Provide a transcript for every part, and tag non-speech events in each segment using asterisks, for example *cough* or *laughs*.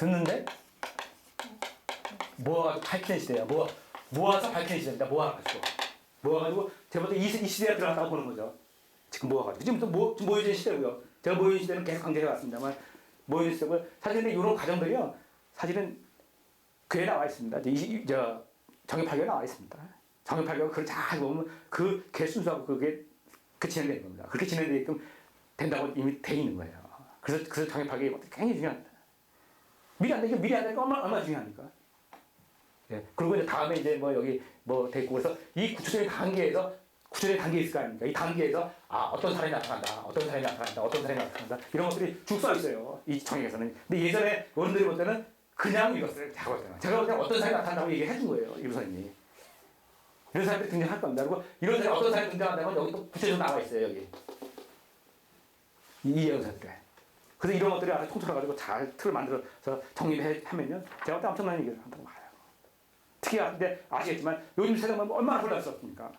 듣는데 모아가지고 밝히는 시대야. 모아 모아서 밝히는 시대입니다. 모아가지고 모아가지고 볼때 이, 시- 이 시대가 들어갔다고 보는 거죠. 지금 모아가지고 지금 또 모, 지금 모여진 시대고요. 제가 모여진 시대는 계속 강조해 왔습니다만 모여진 시대고 사실 근데 이런 과정들이요. 사실은 그에 나와 있습니다. 이, 이, 저 정협파교에 나와 있습니다. 정협파교가 그걸 잘 보면 그 개순수하고 그게 그 진행되는 겁니다. 그렇게 진행되게끔 된다고 이미 돼 있는 거예요. 그래서 그래서 정협파교가 굉장히 중요합니다. 미리 안 되게 미리 안 되니까 얼마나, 얼마나 중요합니까? 예. 그리고 이제 다음에 이제 뭐 여기 뭐 그래서 이 구체적인 단계에서 구체적인 단계 있을 거 아닙니까? 이 단계에서 아 어떤 사람이 나타난다, 어떤 사람이 나타난다, 어떤 사람이 나타난다 이런 것들이 쭉 써 있어요. 이 정액에서는. 근데 예전에 어른들이 볼 때는 그냥 읽었어요. 제가 볼 때는. 제가 볼 때는 어떤 사람이 나타난다고 얘기해 준 거예요. 이부사님이. 이런 사람들이 등장할 겁니다. 그리고 이런 사람이 어떤 사람이 등장한다면 여기 또 구체적으로 나와 있어요. 여기. 이 예언사들에. 그래서 이런 것들이 아주 통틀어가지고 잘 틀을 만들어서 정리를 하면요. 제가 볼때 엄청난 얘기를 한다고 봐요. 특히 근데 아시겠지만 요즘 세상은 얼마나 혼란스럽습니까?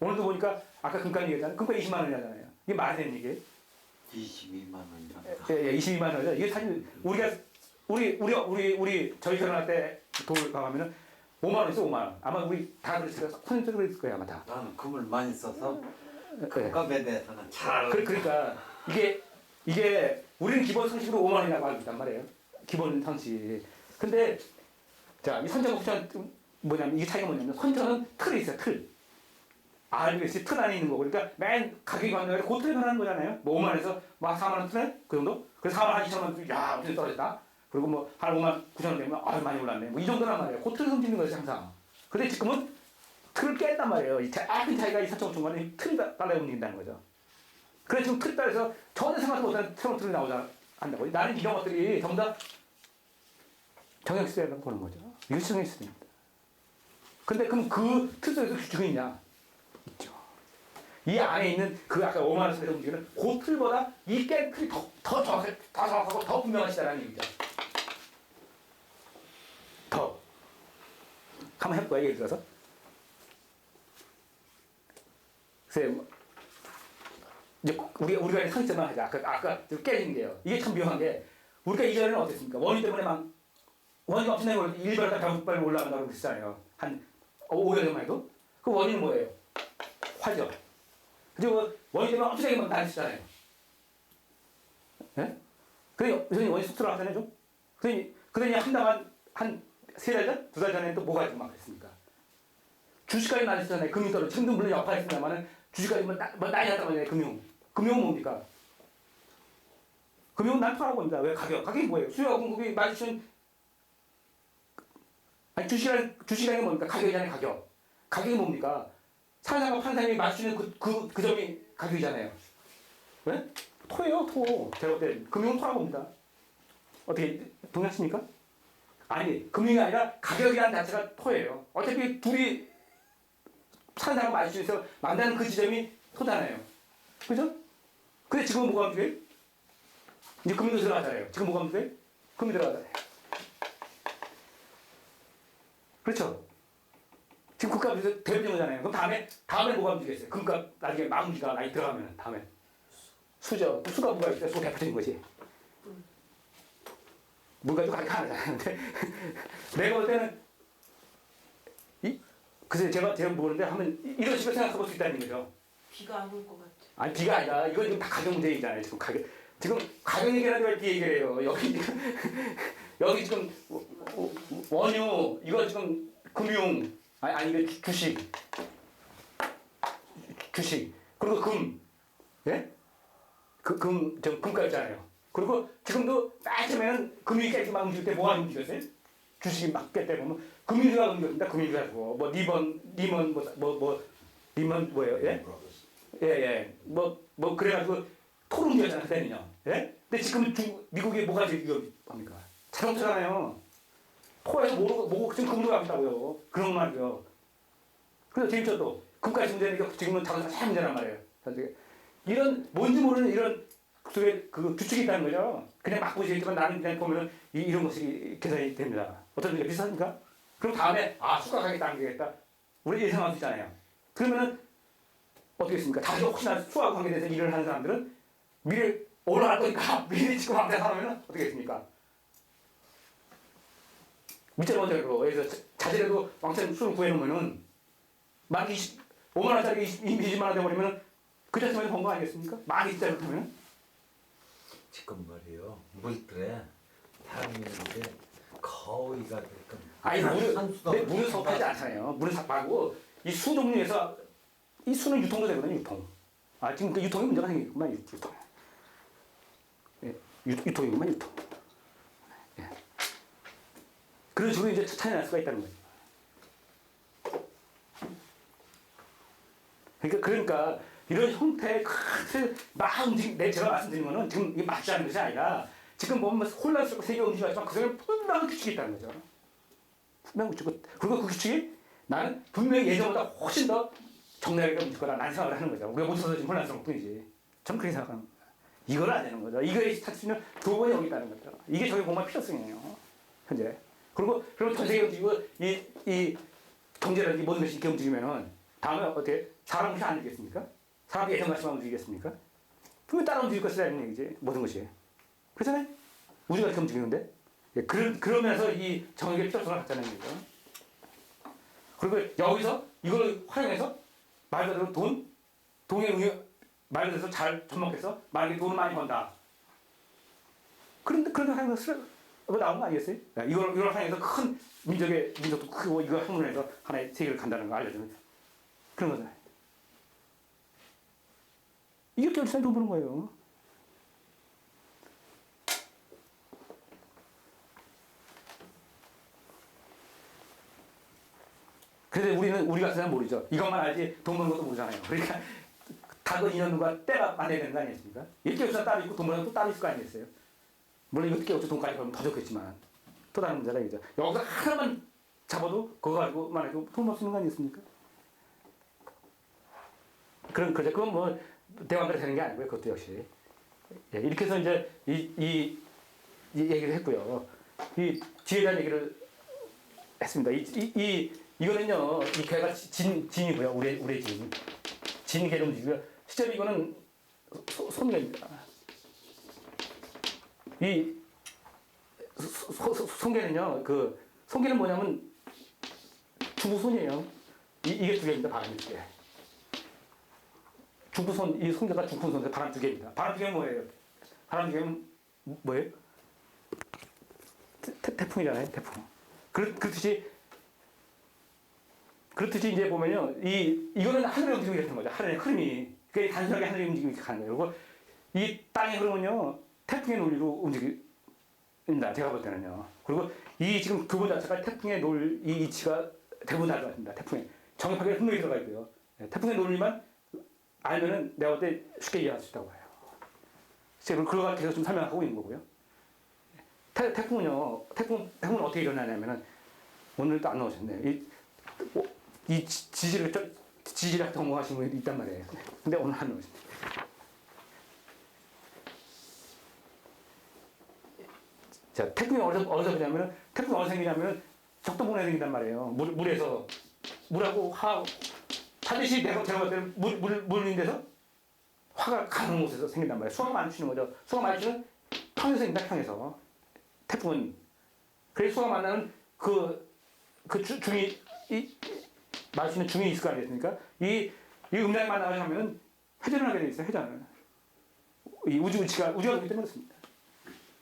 오늘도 보니까 아까 금값 얘기했잖아요. 금값 20만 원이잖아요. 이게 말이 되는 얘기예요? 22만 원이나. 예, 예, 22만 원이죠. 이게 사실 우리가 우리 우리 우리 우리 저희 결혼할 때돌 가면은 5만 원 있어 5만 원. 아마 우리 다 그랬을 거예요. 손님들 그랬을 거예요 아마 다. 나는 금을 많이 써서 예. 금값에 대해서는 잘. 그, 그러니까 이게 이게 우리는 기본 상식으로 5만 원이라고 알고 있단 말이에요. 기본 상식. 근데 자, 이 선전 옵션 뭐냐면 이게 차이가 뭐냐면 선전은 틀이 있어요. 틀. RBS 틀 안에 있는 거고 그러니까 맨 가격이 관계가 그 틀에 변하는 거잖아요. 뭐 5만 원에서 막 4만 원 틀에 그 정도? 그래서 4만 원, 2천 원, 야, 어떻게 떨어졌다. 그리고 뭐 한 5만 9천 원 되면 아 많이 올랐네. 뭐 이 정도란 말이에요. 그 틀을 흠집는 거죠 항상. 근데 지금은 틀을 깼단 말이에요. 이 작은 차이가 이 4천 5천 원이 틀이 달라 움직인다는 거죠. 그래서 지금 틀에 따라서 전혀 생각도 못하는 새로운 틀이 나오자 한다고. 나는 이런 것들이 전부 다 정형시대라고 보는 거죠. 이거 정형시대입니다. 근데 그럼 그틀 속에서 규칙이 있냐? 있죠. 이 안에 있는 그 아까 5만 원 선에서 움직이는 그 틀보다 이 깬 틀이 더, 더 정확해, 더 정확하고 더 분명하시다라는 얘기죠. 더. 한번 해볼까요? 예를 들어서. 뭐, 이제 우리 우리가 상처만 하자. 아까 아까 좀 깨진 게요. 이게 참 묘한 게 우리가 이전에는 어땠습니까? 원인 때문에 막 원인이 엄청나게 올라 일발과 병발이 올라간다고 그랬잖아요. 한 5년 전만 해도 그 원인은 뭐예요? 화죠. 그리고 원인 때문에 엄청나게 막 난리치잖아요. 예? 그래 선생님 원인 속수로 하잖아요 좀. 그러니 그러니 한다만 한세 달 전, 두 달 전에 또 뭐가 막 그랬습니까? 주식까지 난리치잖아요. 금융 떨어. 지금도 물론 여파가 있습니다만은 주식까지 뭐, 나, 뭐 난리 났단 말이에요. 금융. 금융은 뭡니까? 금융은 난투라고 봅니다. 왜 가격? 가격이 뭐예요? 수요와 공급이 맞추는 아니 주식이라는 주식이라는 게 뭡니까? 가격이잖아요. 가격. 가격이 뭡니까? 파는 사람이 맞추는 그, 그, 그 점이 가격이잖아요. 왜? 토예요, 토. 제가 볼때 금융은 토라고 봅니다. 어떻게 동의하십니까? 아니, 금융이 아니라 가격이라는 자체가 토예요. 어차피 둘이 사는 사람 맞추면서 만나는 그 지점이 토잖아요. 그죠? 근데 지금은 뭐가 문제예요? 이제 금융도 들어가잖아요. 지금 뭐가 문제예요? 금융 들어가잖아요. 그렇죠? 지금 금값에서 대변인 거잖아요. 그럼 다음에, 다음에 뭐가 움직이겠어요? 금값 나중에 마무리가 많이 들어가면 다음에. 수죠. 수가 뭐가 있어요? 수 대표적인 거지. 물 가지고 가격 하나잖아요. 근데 *laughs* 내가 볼 때는, 이, 글쎄 제가, 제가 모르는데 한번 이- 이런 식으로 생각해 볼 수 있다는 거죠. 비가 안 올 것 같아. 아니, 비가 아니라, 이건 지금 다 가격 문제 얘기잖아요. 지금 가격. 지금 가격 얘기라는 왜 얘기를 해요? 여기 지금, *laughs* 여기 지금 원유, 이거 지금 금융, 아니, 아니, 이거 주- 주식. 주식. 그리고 금. 예? 그, 금, 저, 금가 있잖아요. 그리고 지금도 맨 처음에는 금융이 깨지 막 움직일 때 뭐가 움직였어요? 주식이 막깰때 보면 금융주가 움직였습니다. 금융주가 고 뭐, 리번, 리먼, 뭐, 뭐, 뭐, 리먼 뭐예요? 예? 예, 예. 뭐, 뭐, 그래가지고 토론이었잖아요, 그때는요. 예? 근데 지금 중, 미국이 뭐가 제일 위험합니까? 자동차잖아요. 토에서 모르고, 모고 지금 금으로 가겠다고요. 그런 말이요. 그래서 재밌죠, 또. 금까지 문제니까 지금은 자동차 잘 문제란 말이에요. 전세계. 이런, 뭔지 모르는 이런 속에 그 규칙이 있다는 거죠. 그냥 막 보시겠지만 나는 그냥 보면은 이, 이런 것이 계산이 됩니다. 어떤 게 비슷합니까? 그럼 다음에, 아, 안 되겠다. 우리 예상할 수 있잖아요. 그러면은 어떻게 했습니까? 자기가 혹시나 수학 관계에 대해서 일을 하는 사람들은 미래 올라갈 거니까 *laughs* 미래 지금 앞에 살아면 어떻게 했습니까? 밑에 원자로 해서 자- 자재라도 왕창 수를 구해놓으면은 만 20, 5만 원짜리 20, 20만 원 돼버리면은 그 자체만 번거 아니겠습니까? 만 20짜리 타면 지금 말이요 물들에 타는데 거위가 될건 아니 물을 산수도 내 물을 섭하지 않잖아요. 물을 섭하고 이 수 종류에서 이 수는 유통도 되거든요. 유통. 아 지금 그 유통이 문제가 생기구만 유- 유통. 예, 유, 유통이구만 유통. 예. 그런 식으로 이제 차이 날 수가 있다는 거예요. 그러니까 그러니까 이런 형태의 큰막 움직 내 제가 말씀드린 거는 지금 이게 맞지 않는 것이 아니라 지금 보면 혼란스럽고 세계 움직이지만 그 속에는 분명한 규칙이 있다는 거죠. 분명한 규칙. 그리고 그 규칙이 나는 분명히 예전보다 훨씬 더 움직일 거라 난 생각을 하는 거죠. 우리가 못해서 지금 혼란스러운 뿐이지. 전 그렇게 생각하는 거예요. 이걸 안 되는 거죠. 이거에 있는 교본이 여기 있다는 거죠. 이게 저희 공부의 필요성이에요. 현재. 그리고 그리고 전 세계 움직이고 이, 이 경제라든지 모든 것이 이렇게 움직이면은 다음에 어떻게 사람 그렇게 안 되겠습니까? 사람이 예전같이만 움직이겠습니까? 분명 따라 움직일 것이라는 얘기지 모든 것이. 그렇잖아요? 우주가 이렇게 움직이는데 예, 그러, 그러면서 이 정액의 필요성을 갖자는 얘기죠. 그리고 여기서 이걸 활용해서 말 그대로 돈, 돈의 응용, 말 그대로 잘 접목해서 만약에 돈을 많이 번다. 그런데 하는 것을 뭐 나온 거 아니겠어요? 예, 이걸 이걸 활용해서 큰 민족의 민족도 크고 이걸 학문해서 하나의 세계를 간다는 거 알려주는 그런 거잖아요. 이게 결산이 돈 버는 거예요. 그런데 우리는 우리 같은 사람 모르죠. 이것만 알지 돈 버는 것도 모르잖아요. 그러니까 다그 인연과 때가 맞아야 되는 거 아니겠습니까? 이렇게 여기서 따로 있고 돈 버는 것도 따로 있을 거 아니겠어요? 물론 이렇게 여기서 돈까지 벌면 더 좋겠지만 또 다른 문제가 이죠. 여기서 하나만 잡아도 그거 가지고만 해도 돈벌 수 있는 거 아니겠습니까? 그런 그죠. 그건 뭐 대화대로 되는 게 아니고요. 그것도 역시 예, 이렇게 해서 이제 이, 이, 이 얘기를 했고요. 이 뒤에 대한 얘기를 했습니다. 이, 이, 이 이거는요. 이 개가 진 진이고요. 우리 우리 진 진 개를 움직이고요. 실제로 이거는 소, 손개입니다. 이 손개는요. 그 손개는 뭐냐면 주부손이에요. 이, 이게 두 개입니다. 바람이 두 개. 주부손 이 손개가 주부손인데 바람 두 개입니다. 바람 두 개는 뭐예요? 바람 두 개는 뭐예요? 태, 태- 태풍이잖아요. 태풍. 그렇, 그렇듯이 그렇듯이 이제 보면요, 이 이거는 하늘의 움직임이 이렇게 거죠. 하늘의 흐름이 그게 단순하게 하늘의 움직임이 이렇게 가는 거예요. 그리고 이 땅의 흐름은요, 태풍의 논리로 움직입니다. 제가 볼 때는요. 그리고 이 지금 그분 자체가 태풍의 논, 이 이치가 대부분 다르습니다 태풍에 정확하게 분명히 들어가 있고요. 예, 태풍의 논리만 알면은 내가 볼 때 쉽게 이해할 수 있다고 해요. 지금 그걸 계속 좀 설명하고 있는 거고요. 태, 태풍은요, 태풍, 태풍은 어떻게 일어나냐면은 오늘도 안 나오셨네. 이, 어, 이 지- 지지를, 저- 지지를 전공하신 분이 있단 말이에요. 근데 오늘 안 나오셨네. 자, 태풍이 어디서, 어디서 그냐면은, 태풍이 어디서 생기냐면은, 적도분에 생긴단 말이에요. 물, 물에서. 물하고 화, 반드시 내가 볼 때는 물, 물, 물인 데서 화가 가는 곳에서 생긴단 말이에요. 수가 많이 치는 거죠. 수가 많이 치는 평에서 생긴다, 평에서. 태풍은. 그래서 수가 만나는 그, 그 주, 중이, 이, 말수 있는 중이 있을 거 아니겠습니까? 이, 이 음량이 만나가지고 하면 회전을 하게 돼 있어요, 회전을. 이 우주 우치가, 우주가 그렇기 때문에 그렇습니다.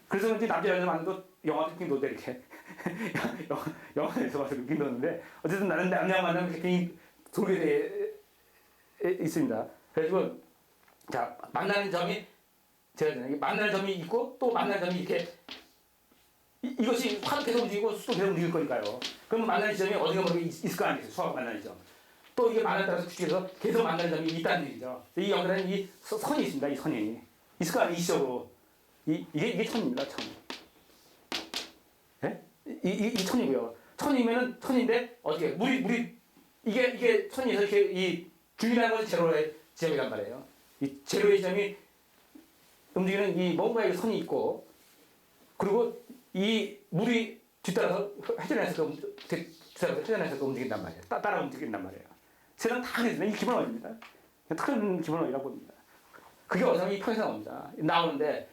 그래서 이제 남자 여자 만나도 영화 느낌 도데 이렇게. *laughs* 영화, 영화에서 봐서 느낌 도는데, 어쨌든 나는 남자 만나면 굉장히 돌게 돼 있습니다. 그래가지고, 자, 만나는 점이, 제가 전에 만나는 점이 있고, 또 만나는 점이 이렇게 이, 이것이 화도 계속 움직이고 수도 계속 움직일 거니까요. 그러면 만나는 지점이 어디가 모르게 있- 있을 거 아니겠어요. 수학 만나는 점. 또 이게 만나에 따라서 규칙해서 계속 만나는 점이 있다는 얘기죠. 이 연결하는 이 서- 선이 있습니다. 이 선이. 있을 거 아니에요. 이시적으로. 이, 이게, 이게 천입니다. 천. 예? 이, 이, 이 천이고요. 천이면은 천인데 어떻게 물이 물이 이게 이게 천이에서 이렇게 이 중이라는 것은 제로의 지점이란 말이에요. 이 제로의 지점이 움직이는 이 뭔가의 선이 있고 그리고 이 물이 뒤따라서 회전해서 뒤따라서 회전해서 그 움직인단 말이에요. 따, 따라 움직인단 말이에요. 세상 다 그랬습니다. 이 기본 원리입니다. 특별한 기본 원리라고 봅니다. 그게 어디서 이 평에서 나옵니다. 나오는데